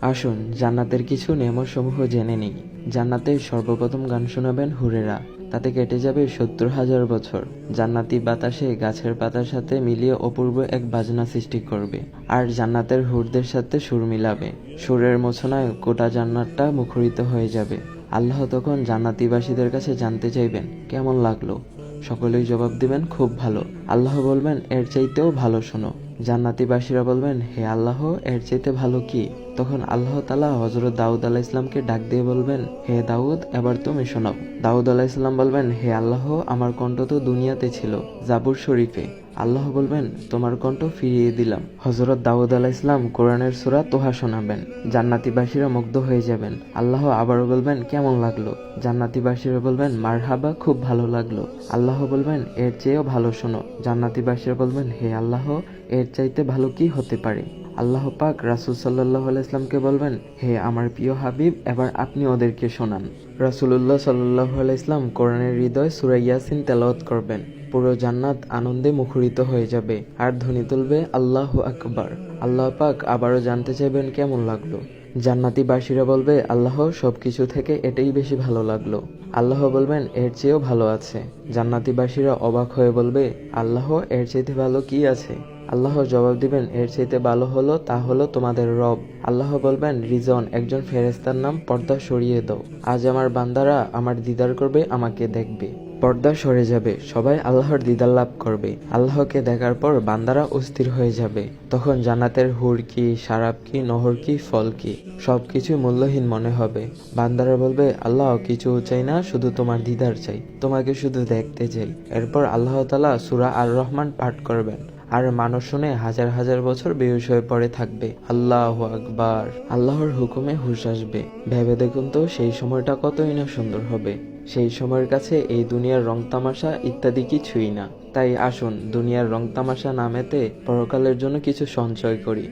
আসুন, জান্নাতের কিছু নিয়মসমূহ জেনে নিই। জান্নাতে সর্বপ্রথম গান শোনাবেন হুরেরা। তাতে কেটে যাবে সত্তর হাজার বছর। জান্নাতি বাতাসে গাছের পাতার সাথে মিলিয়ে অপূর্ব এক বাজনা সৃষ্টি করবে। আর জান্নাতের হুরদের সাথে সুর মিলাবে। সুরের মোছনায় গোটা জান্নাতটা মুখরিত হয়ে যাবে। আল্লাহ তখন জান্নাতিবাসীদের কাছে জানতে চাইবেন, কেমন লাগল? সকলেই জবাব দিবেন, খুব ভালো। আল্লাহ বলবেন, এর চাইতেও ভালো শোনো। জান্নাতিবাসীরা বলবেন, হে আল্লাহ, এর চাইতে ভালো কি? তখন আল্লাহ তালা হজরত দাউদ আলাহ ইসলামকে ডাক দিয়ে বলবেন, হে দাউদ, এবার তুমি শোনাও। দাউদ আলাহ ইসলাম বলবেন, হে আল্লাহ, আমার কণ্ঠ তো দুনিয়াতে ছিল, জাবুর শরীফে। আল্লাহ বলবেন, তোমার কণ্ঠ ফিরিয়ে দিলাম। হজরত দাউদ আলাহ ইসলাম কোরআনের সুরা তোহা শোনাবেন। জান্নাতিবাসীরা মুগ্ধ হয়ে যাবেন। আল্লাহ আবারও বলবেন, কেমন লাগল? জান্নাতিবাসীরা বলবেন, মারহাবা, খুব ভালো লাগল। আল্লাহ বলবেন, এর চেয়েও ভালো শোনো। জান্নাতিবাসীরা বলবেন, হে আল্লাহ এর চাইতে ভালো কি হতে পারে? আল্লাহ পাক রাসুল সাল্লাহ আলাইসলামকে বলবেন, হে আমার প্রিয় হাবিব, এবার আপনি ওদেরকে শোনান। রাসুলুল্লাহ সাল্লাহ আলাইসলাম কোরআনের হৃদয় সুরাইয়াসিন তেলাওয়াত করবেন। পুরো জান্নাত আনন্দে মুখরিত হয়ে যাবে, আর ধ্বনি তুলবে আল্লাহ আকবার। আল্লাহ পাক আবারও জানতে চাইবেন কেমন লাগল। জান্নাতিবাসীরা বলবে, আল্লাহ, সবকিছু থেকে এটাই বেশি ভালো লাগল। আল্লাহ বলবেন, এর চেয়েও ভালো আছে। জান্নাতিবাসীরা অবাক হয়ে বলবে, আল্লাহ, এর চাইতে ভালো কি আছে? আল্লাহ জবাব দিবেন, এর চাইতে ভালো হলো তা হলো তোমাদের রব। আল্লাহ বলবেন, রিজন, একজন ফেরেস্তার নাম পর্দা সরিয়ে দাও। আজ আমার বান্দারা আমার দিদার করবে, আমাকে দেখবে। পর্দা সরে যাবে, সবাই আল্লাহর দিদার লাভ করবে। আল্লাহকে দেখার পর বান্দারা অস্থির হয়ে যাবে। তখন জান্নাতের হুর কি, সারাপ কি, নহর কি, ফল কি সবকিছু মূল্যহীন মনে হবে। বান্দারা বলবে, আল্লাহ, কিছু চাই না, শুধু তোমার দিদার চাই। তোমাকে শুধু দেখতে চাই। এরপর আল্লাহ তালা সুরা আর রহমান পাঠ করবেন। আর মানুষ শুনে হাজার হাজার বছর বেহুশ হয়ে পড়ে থাকবে। আল্লাহ আকবার। আল্লাহর হুকুমে হুশ আসবে। ভেবে দেখুন তো, সেই সময়টা কতই না সুন্দর হবে। সেই সময়ের কাছে এই দুনিয়ার রং তামাশা ইত্যাদি কিছুই না। তাই আসুন, দুনিয়ার রং তামাশা নামেতে পরকালের জন্য কিছু সঞ্চয় করি।